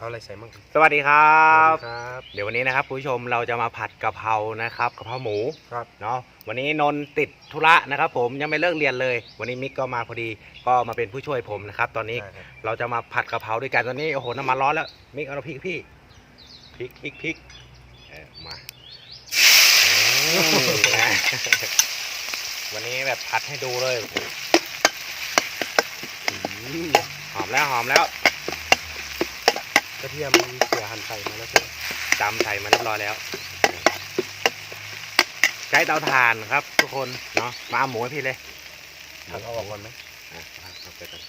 เอาอะไรใส่มั่งครับสวัสดีครับครับเดี๋ยววันนี้นะครับคุณผู้ชมเราจะมาผัดกะเพรานะครับกะเพราหมูครับ เนาะวันนี้นนท์ติดธุระนะครับ ผมยังไม่เลิกเรียนเลย วันนี้มิกก็มาพอดีก็มาเป็นผู้ช่วยผมนะครับ ตอนนี้ได้ครับ เราจะมาผัดกะเพราด้วยกันตอนนี้โอ้โหน้ำมันร้อนแล้วมิกเอาพริกพี่พริกพริกพริกเออมาอืมนะวันนี้แบบผัดให้ดูเลยอืมหอมแล้วหอมแล้ว กระเทียมเสียหั่นใส่มาแล้วใช่ไหมจำใส่มาเรียบร้อยแล้ว ใช้เตาถ่านครับ ทุกคนเนาะมาเอาหมูให้พี่เลยหั่นเอาออกก่อนไหมอะเอาไปก่อน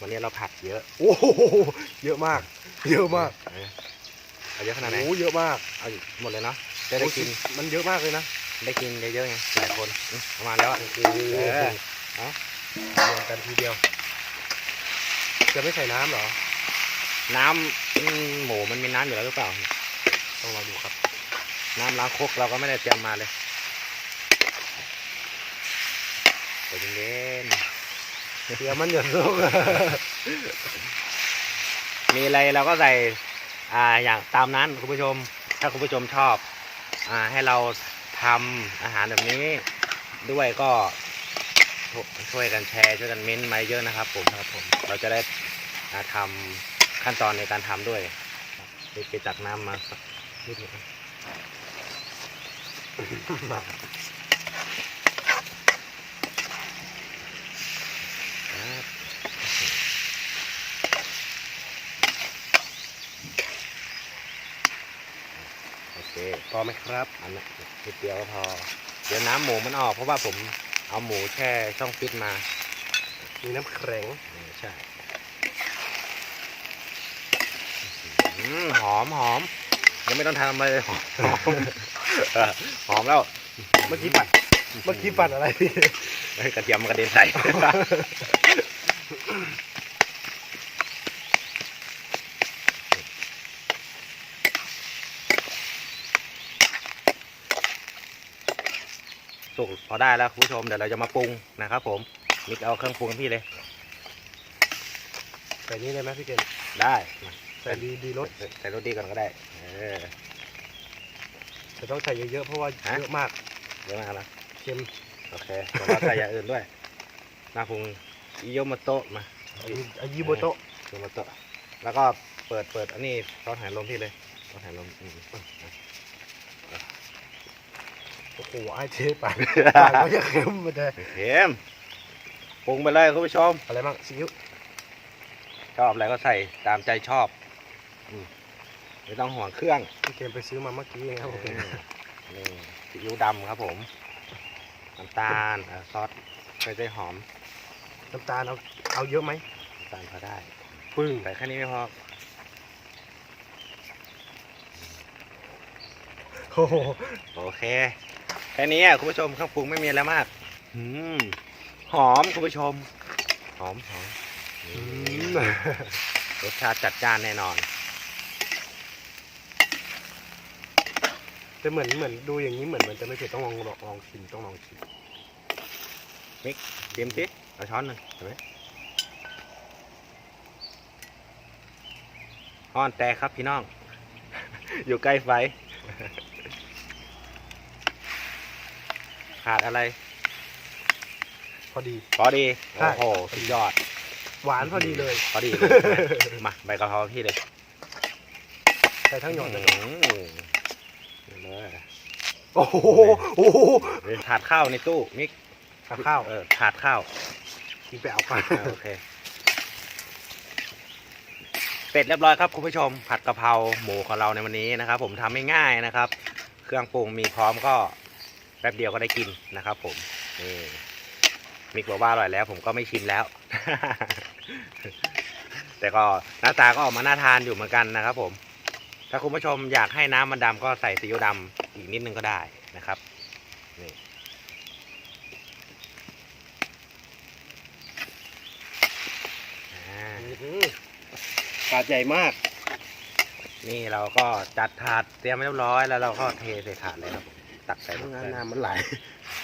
วันนี้เราผัดเยอะ โอ้โหเยอะมาก เยอะมากเออเอาเยอะขนาดไหนโอ้เยอะมาก เอาหมดเลยเนาะจะได้กินโอ้มันเยอะมากเลยนะได้กินเยอะๆไงหลายคนอืมประมาณแล้วอะโอ้โหเออเอารวมกันทีเดียว จะไม่ใส่น้ำเหรอ น้ำอืมหมูมันมีน้ำอยู่แล้วหรือเปล่า ต้องรอดูครับ น้ำล้างครกเราก็ไม่ได้เตรียมมาเลยใจเย็นเดี๋ยวมันหย่อนลงๆมีอะไรเราก็ใส่อ่าอย่างตามนั้นคุณผู้ชม ถ้าคุณผู้ชมชอบอ่าให้เราทำอาหารแบบนี้ด้วยก็ช่วยกันแชร์ช่วยกันเม้นต์มาเยอะนะครับผมครับผมเราจะได้อ่าทำ ขั้นตอนในการทำด้วยนี่ไปตักน้ำมาสักนิดหนึงครับโอเคพอไหมครับ อันนั้นนิดเดียวก็พอ เดี๋ยวน้ำหมูมันออก เพราะว่าผมเอาหมูแช่ช่องฟิตมา มีน้ำแข็งเออใช่อืม หอมหอม ยังไม่ต้องทำอะไรเลยหอมหอมเออหอมแล้ว เมื่อกี้ปัด เมื่อกี้ปัดอะไรเฮ้ยกระเทียมมันกระเด็นใส่สุกพอได้แล้วคุณผู้ชมเดี๋ยวเราจะมาปรุงนะครับ ผมมิกเอาเครื่องปรุงให้พี่เลยใส่นี้ได้ไหมพี่เกณฑ์ได้ มาใส่ดีดีรสใส่รสดีก่อนก็ได้เออแต่ต้องใส่เยอะๆเพราะว่าฮะเยอะมากเยอะมากนะเค็มโอเคผมว่าใส่อย่างอื่นด้วยนาพุงอิโยมาโตะมาอายิโบโตะอิโยมาโตะแล้วก็เปิดเปิดอันนี้ซอสหายลมพี่เลยซอสหายลมอืมโอ้โหไอเทปากปากก็จะเค็มมาเลยเค็มปรุงไปเลยคุณผู้ชมอะไรบ้างซีอิ๊วชอบอะไรก็ใส่ตามใจชอบอืม ไม่ต้องห่วงเครื่องพี่เกณฑ์ไปซื้อมาเมื่อกี้เองครับผมนี่ซีอิ๊วดำครับผม น้ำตาลอะซอสไม่ได้หอม น้ำตาลเอาเอาเยอะไหมน้ำตาลพอได้ ปึ้งใส่แค่นี้ไม่พอ โอ้โหโอเค แค่นี้อะคุณผู้ชมเครื่องปรุงไม่มีอะไรมากอืมหอมคุณผู้ชม หอมหอมอืนี่มรสชาติจัดจ้านแน่นอน แต่เหมือนเหมือนดูอย่างนี้เหมือนมันจะไม่เผ็ดต้องลองลองลองชิมต้องลองชิมชิมสิเอาช้อนหนึ่งเห็นไหมห้อนแต่ครับพี่น้อง อยู่ใกล้ไฟ ขาดอะไร พอดี พอดี ใช่ โอ้โหสุดยอด หวานพอดีเลย พอดีเลยมาใบกะเพราพี่เลยใส่ทั้งหยอดเลย อืมนี่เลย โอ้โหโอ้โหถาดข้าวในตู้มิกกับข้าวเออถาดข้าวกินไปเอาไปอ่าโอเคเสร็จเรียบร้อยครับคุณผู้ชมผัดกะเพราหมูของเราในวันนี้นะครับ ผมทำง่ายๆนะครับ เครื่องปรุงมีพร้อมก็แป๊บเดียวก็ได้กินนะครับ ผมนี่มิกบอกว่าอร่อยแล้ว ผมก็ไม่ชิมแล้ว แต่ก็หน้าตาก็ออกมาน่าทานอยู่เหมือนกันนะครับ ผม ถ้าคุณผู้ชมอยากให้น้ำมันดำก็ใส่ซีอิ๊วดำอีกนิดนึงก็ได้นะครับนี่อ่าอืมถาดใหญ่มาก นี่เราก็จัดถาดเตรียมไว้เรียบร้อยแล้วเราก็เทใส่ถาดเลยครับผมตักใส่ลงไปน้ำมันไหล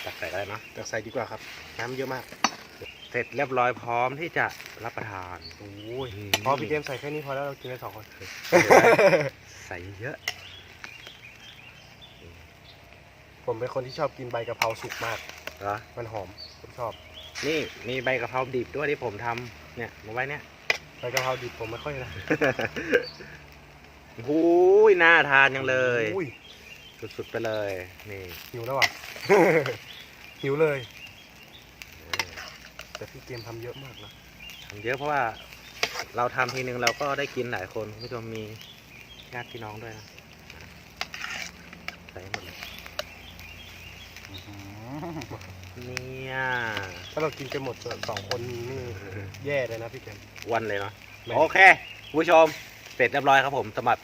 ตักใส่ก็ได้เนาะแต่ใส่ดีกว่าครับ น้ำเยอะมาก เสร็จเรียบร้อยพร้อมที่จะรับประทานโอ้ยพอพี่เกมใส่แค่นี้พอแล้วเรากินกันสองคนใส่เยอะ ผมเป็นคนที่ชอบกินใบกะเพราสุกมาก เหรอ มันหอม ผมชอบ นี่มีใบกะเพราดิบด้วยที่ผมทำเนี่ยมาไว้เนี่ย ใบกะเพราดิบผมไม่ค่อยนะหูยน่าทานยังเลย อุ้ยสุดๆไปเลย นี่ หิวแล้วอะ หิวเลย แต่พี่เกมทำเยอะมากนะ ทำเยอะเพราะว่าเราทำทีนึงเราก็ได้กินหลายคนคุณผู้ชมมี ญาติพี่น้องด้วยนะใส่หมดเลยเนี่ยถ้าเรากินกันหมดสองคนนี่แย่เลยนะพี่เกมวันเลยเนาะแม่โอเคคุณผู้ชมเสร็จเรียบร้อยครับผมสำหรับ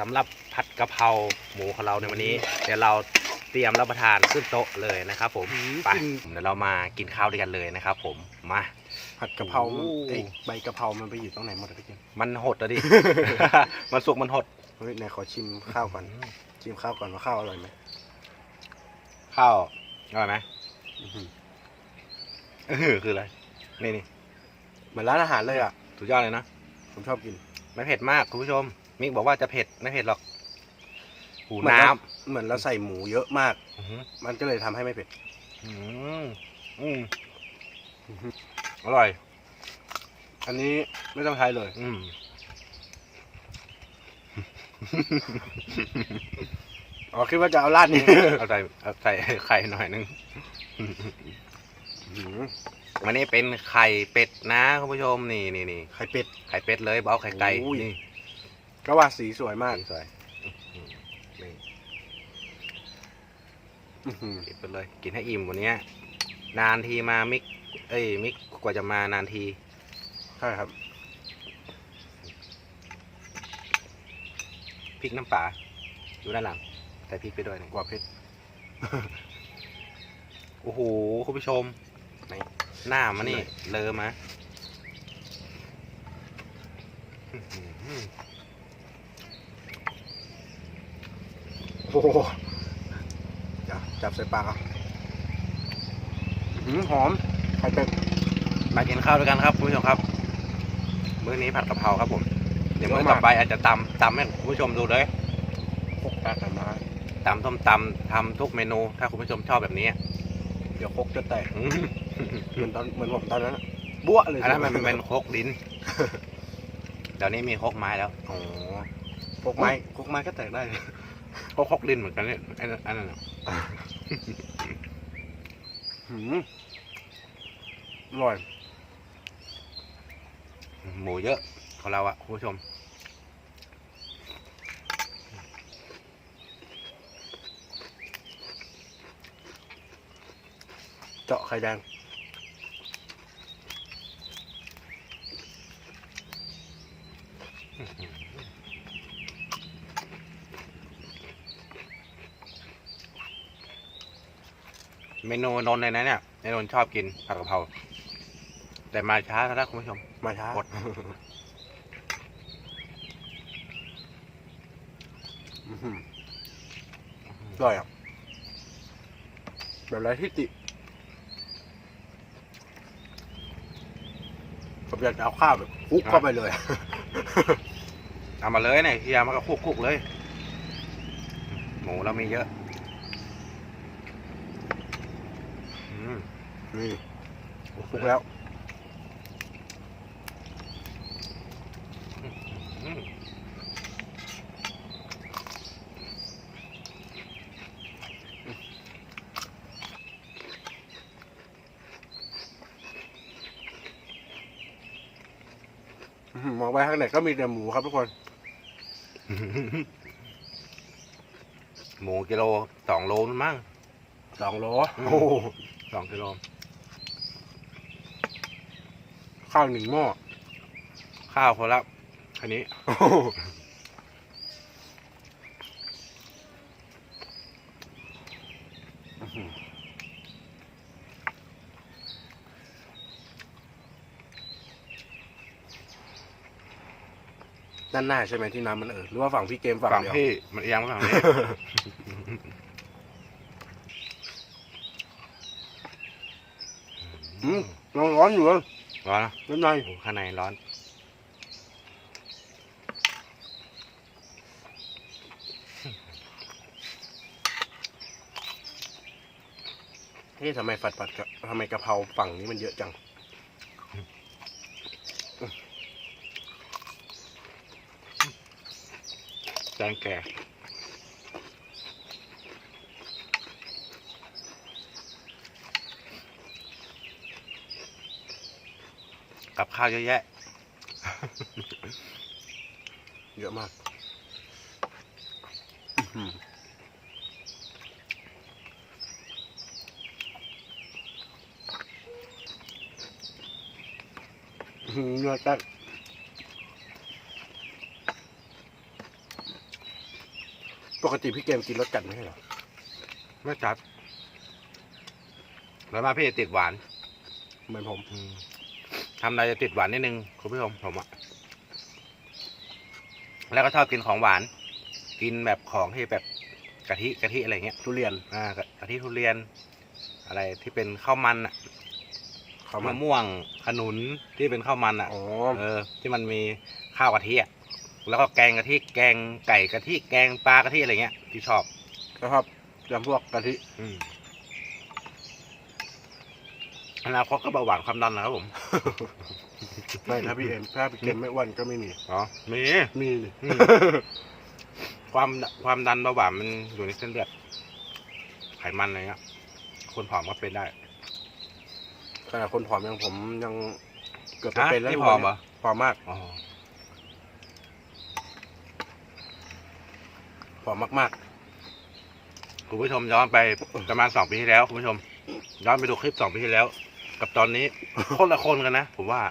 สำหรับผัดกะเพราหมูของเราในวันนี้ เดี๋ยวเราเตรียมรับประทานขึ้นโต๊ะเลยนะครับ ผมอืมไปกินเดี๋ยวเรามากินข้าวด้วยกันเลยนะครับ ผมมาผัดกะเพราโอ้เอ้ยใบกะเพรามันไปอยู่ตรงไหนหมดอะพี่เกมมันหดอะดิมันสุกมันหด เฮ้ยไหนขอชิมข้าวก่อนชิมข้าวก่อนว่าข้าวอร่อยไหมข้าวอร่อยไหมอื้อหือเออคืออะไร นี่นี่เหมือนร้านอาหารเลยอะ สุดยอดเลยนะ ผมชอบกิน ไม่เผ็ดมากคุณผู้ชม มิกบอกว่าจะเผ็ดไม่เผ็ดหรอกหูเหมือนน้เราเหมือนเราใส่หมูเยอะมากำอื้อหือมันก็เลยทำให้ไม่เผ็ด อืมอืมอร่อย อันนี้ไม่ต้องใช้เลย อืม อ๋อคิดว่าจะเอาราดนี่เอาใส่เอาใส่ไข่หน่อยนึงอื้อหือวันนี้เป็นไข่เป็ดนะคุณผู้ชมนี่นี่นี่ไข่เป็ดไข่เป็ดเลยเอาไข่ไก่โอ้ยนี่ก็ว่าสีสวยมากสวยๆอื้อหือนี่อื้อหือกินไปเลยกินให้อิ่มวันเนี้ยนานทีมามิก เอ้ยมิกกว่าจะมานานทีใช่ครับ พริกน้ำปลาอยู่ด้านหลังใส่พริกไปด้วยนี่กว่าเพชรโอ้โหคุณผู้ชมไหนหน้ามานี่ไหนเลอะมาอื้อหือโอ้โหจับจับใส่ปากอะอื้อหือหอมไข่เป็ดมากินข้าวด้วยกันครับคุณผู้ชมครับ มื้อนี้ผัดกะเพราครับผมเดี๋ยวมื้อเยอะมากต่อไปอาจจะตำตำให้คุณผู้ชมดูเลยคกตากันมาตำส้มตำทำทุกเมนู ถ้าคุณผู้ชมชอบแบบนี้เดี๋ยวคกจะแตกอืมเหมือนตอนเหมือนผมตอนนั้นอะบ้วเลยอันนั้นมันเป็นโคกดินเดี๋ยวนี้มีโคกไม้แล้วอ๋อคกไม้คกไม้ก็แตกได้ โคกโคกดินเหมือนกันเนี่ยไอ้นั่นอันนั้นน่ะหืมอร่อย หมูเยอะ ของเราอะคุณผู้ชม เจาะไข่แดงเมนูนนท์เลยนะเนี่ยในนนท์ชอบกินผัดกะเพราแต่มาช้าแล้วคุณผู้ชม มาช้ากด อร่อยอะ แบบไรที่ติผมอยากจะเอาข้าวแบบคุกเข้าไปเลยเอามาเลยเนี่ยเฮียมันก็คุกคุกเลย หมูเรามีเยอะอืมนี่คุกแล้ว อืม อื้อหือมอง ไปข้างไหนก็มีแต่หมูครับทุกคน หมูกิโลสองโลนู่นมั้งสองโลอืมโอ้โหสองกิโลข้าวหนึ่งหม้อข้าวคนละอันนี้ โอ้โหอื้อหือ ด้านหน้าใช่ไหมที่น้ำมันเออหรือว่าฝั่งพี่เกมฝั่งฝั่งเดียวพี่มันเอียงมาฝั่งนี้ อืมร้อนร้อนอยู่เลยร้อนนะด้านในโอ้ข้างในร้อน เฮ้ยทำไมฝัดฝัดกะทำไมกะเพราฝั่งนี้มันเยอะจัง แกงแก่กับข้าวเยอะแยะ เยอะมากอื้อหืออื้อหือเนื้อแต๊กป กติพี่เกมกินรสจัดไม่ใช่เหรอไม่จัดแล้วมาพี่จะติดหวานเหมือนผมอืมทำอะไรจะติดหวานนิดนึงคุณผู้ชมผมอะแล้วก็ชอบกินของหวาน กินแบบของที่แบบกะทิกะทิอะไรเงี้ยทุเรียนอ่ากะกะทิทุเรียน อะไรที่เป็นข้าวมันอะเขามะมาม่วงขนุนที่เป็นข้าวมันอะอ๋อเออ ที่มันมีข้าวกะทิอะ แล้วก็แกงกะทิแกงไก่กะทิแกงปลากะทิอะไรเงี้ยที่ชอบแล้วครับจำพวกกะทิอืมอนาคตก็เบาหวานความดันนะครับผมไม่ถ้าพี่เอ็มถ้าพี่เกมไม่อ้วนก็ไม่มีอ๋อมีมีดิอืมความความดันเบาหวานมันอยู่ในเส้นเลือดไขมันอะไรเงี้ยคนผอมก็เป็นได้ขนาดคนผอมยังผมยังเกือบจะฮะเป็นแล้วนี่ทุกผอวัมนเหรนี้อผอมมากอ๋อ ผอมมากคุณผู้ชมย้อนไปประมาณสองปีที่แล้วคุณผู้ชม ย้อนไปดูคลิปสองปีที่แล้ว กับตอนนี้ คนละคนกันนะผมว่า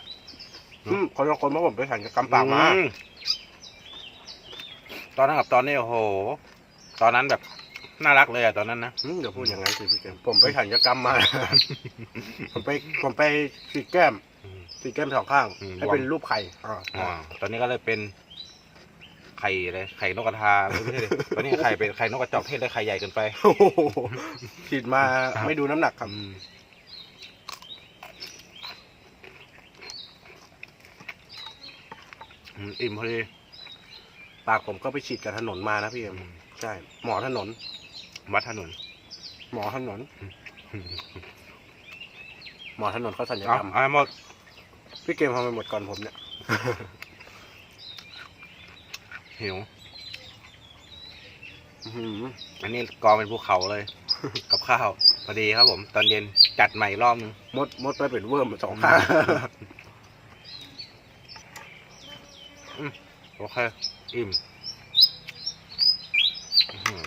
ๆอืมคนละคนเพราะผมไปถ่ายกำปากมาอืตอนนั้นกับตอนนี้โอ้โห ตอนนั้นแบบน่ารักเลยอะตอนนั้นนะอืมเดี๋ยวพูดอย่างนั้นสิพี่เกมผมไปถ่ายกรรมมา ผมไปผมไปสีดแก้มอืม สีดแก้มสองข้าง อืม ให้เป็นรูปไข่อ่าอ่าตอนนี้ก็เลยเป็น ไข่เลยไข่นกกระทาไม่ใช่ดิตอนนี้ไข่เป็นไข่นกกระจอกเทศเลยไข่ใหญ่เกินไปโอ้โหฉีดมาครับไม่ดูน้ำหนักครับ อืมอืมอิ่มพอดีปากผมก็ไปฉีดกับถนนมานะพี่เอ็มใช่ หมอถนน วัดถนนหมอถนน หมอถนนเขาสัญญเอากรรมเอาหมดพี่เกมทำไปหมดก่อนผมเนี่ย หิวอื้อหืออันนี้กองเป็นภูเขาเลย กับข้าวพอดีครับผม ตอนเย็นจัดใหม่อีกรอบนึงมดมดไปเป็นเวิร์มสองข้างโอเค อิ่มอื้อหือ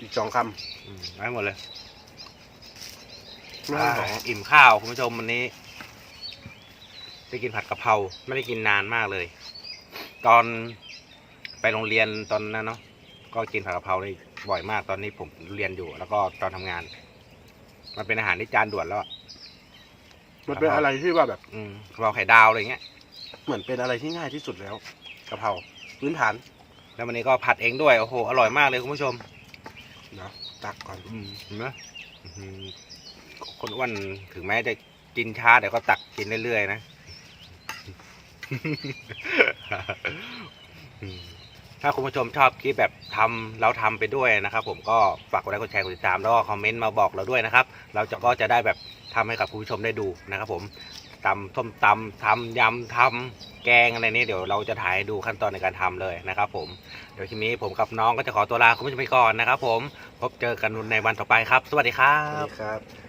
อีกสองคอืมได้หมดเลยำไม่ต้องสองอ่าอิ่มข้าว คุณผู้ชมวันนี้ ได้กินผัดกะเพราไม่ได้กินนานมากเลย ตอนไปโรงเรียนตอนนั้นเนาะก็กินผัดกะเพราได้บ่อยมากตอนนี้ผมเรียนอยู่ แล้วก็ตอนทำงาน มันเป็นอาหารที่จานด่วนแล้วอะมันเป็นอะไรที่ว่าแบบ อืมกะเพราไข่ดาวอะไรเงี้ยเหมือนเป็นอะไรที่ง่ายที่สุดแล้วกะเพราพื้นฐาน แล้ววันนี้ก็ผัดเองด้วยโอ้โหอร่อยมากเลยคุณผู้ชมเนาะตักก่อนอืมเห็นไหมอื้อหือคนอ้วนถึงแม้จะกินช้าแต่ก็ตักกินเรื่อยๆนะอืม ถ้าคุณผู้ชมชอบคลิปแบบทำเราทำไปด้วยนะครับ ผมก็ฝากกดไลค์กดแชร์กดติดตามแล้วก็คอมเมนต์มาบอกเราด้วยนะครับ เราจะก็จะได้แบบทำให้กับคุณผู้ชมได้ดูนะครับ ผมตำส้มตำทำยำทำแกงอะไรนี่เดี๋ยวเราจะถ่ายดูขั้นตอนในการทำเลยนะครับ ผมเดี๋ยวทีนี้ผมกับน้องก็จะขอตัวลาคุณผู้ชมไปก่อนนะครับ ผมพบเจอกันในวันต่อไปครับ สวัสดีครัสวัสดีครับ